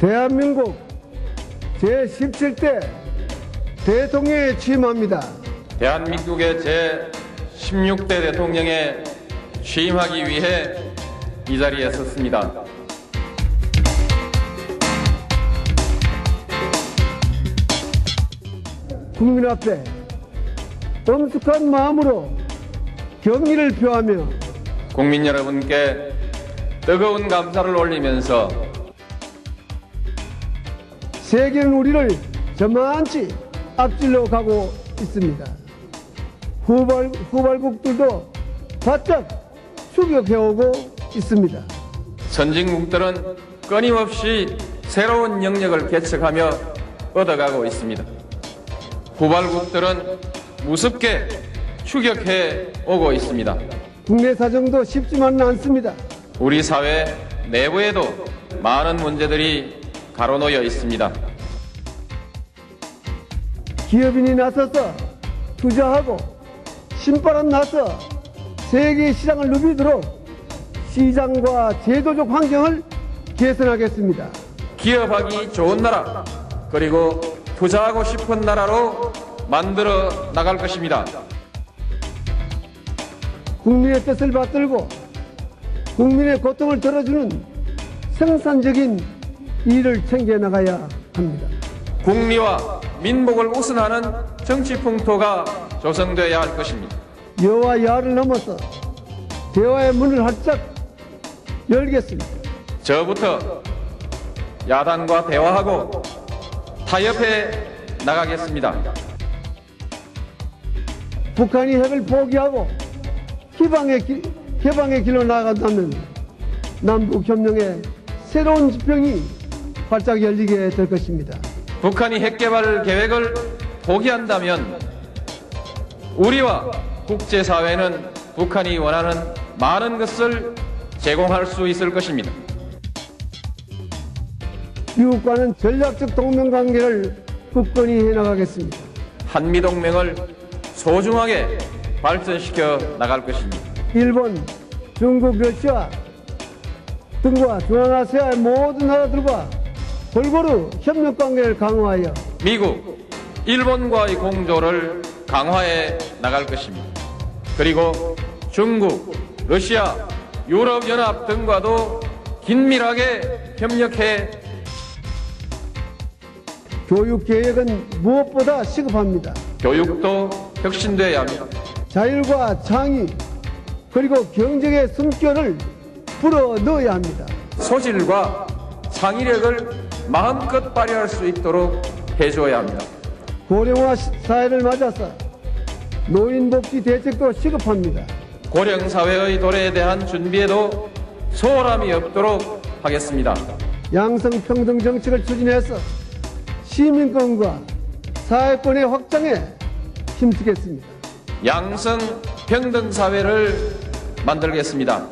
대한민국 제17대 대통령에 취임합니다. 대한민국의 제 16대 대통령에 취임하기 위해 이 자리에 섰습니다. 국민 앞에 엄숙한 마음으로 경의를 표하며 국민 여러분께 뜨거운 감사를 올리면서 세계는 우리를 저만치 앞질러 가고 있습니다. 후발, 후발국들도 바짝 추격해오고 있습니다. 선진국들은 끊임없이 새로운 영역을 개척하며 얻어가고 있습니다. 후발국들은 무섭게 추격해 오고 있습니다. 국내 사정도 쉽지만은 않습니다. 우리 사회 내부에도 많은 문제들이 가로놓여 있습니다. 기업인이 나서서 투자하고 신바람 나서 세계 시장을 누비도록 시장과 제도적 환경을 개선하겠습니다. 기업하기 좋은 나라, 그리고 투자하고 싶은 나라로 만들어 나갈 것입니다. 국민의 뜻을 받들고 국민의 고통을 덜어주는 생산적인 일을 챙겨나가야 합니다. 국리와 민복을 우선하는 정치 풍토가 조성되어야 할 것입니다. 여와 야를 넘어서 대화의 문을 활짝 열겠습니다. 저부터 야당과 대화하고 타협해 나가겠습니다. 북한이 핵을 포기하고 기방의 길, 개방의 길로 나아간다면 남북 협력의 새로운 지평이 활짝 열리게 될 것입니다. 북한이 핵개발 계획을 포기한다면 우리와 국제사회는 북한이 원하는 많은 것을 제공할 수 있을 것입니다. 미국과는 전략적 동맹 관계를 굳건히 해나가겠습니다. 한미동맹을 소중하게 발전시켜 나갈 것입니다. 일본, 중국, 러시아 등과 중앙아시아의 모든 나라들과 골고루 협력 관계를 강화하여 미국, 일본과의 공조를 강화해 나갈 것입니다. 그리고 중국, 러시아, 유럽연합 등과도 긴밀하게 협력해 교육 계획은 무엇보다 시급합니다. 교육도 혁신돼야 합니다. 자율과 창의 그리고 경쟁의 숨결을 불어 넣어야 합니다. 소질과 창의력을 마음껏 발휘할 수 있도록 해줘야 합니다. 고령화 시- 사회를 맞아서 노인복지 대책도 시급합니다. 고령사회의 도래에 대한 준비에도 소홀함이 없도록 하겠습니다. 양성평등 정책을 추진해서 시민권과 사회권의 확장에 힘쓰겠습니다. 양성 평등 사회를 만들겠습니다.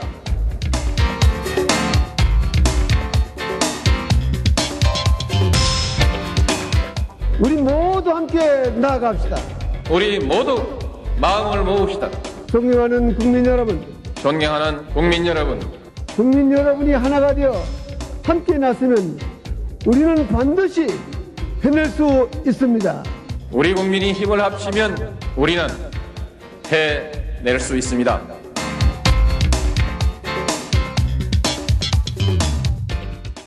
함께 나아갑시다. 우리 모두 마음을 모읍시다. 존경하는 국민 여러분, 존경하는 국민 여러분, 국민 여러분이 하나가 되어 함께 나서면 우리는 반드시 해낼 수 있습니다. 우리 국민이 힘을 합치면 우리는 해낼 수 있습니다.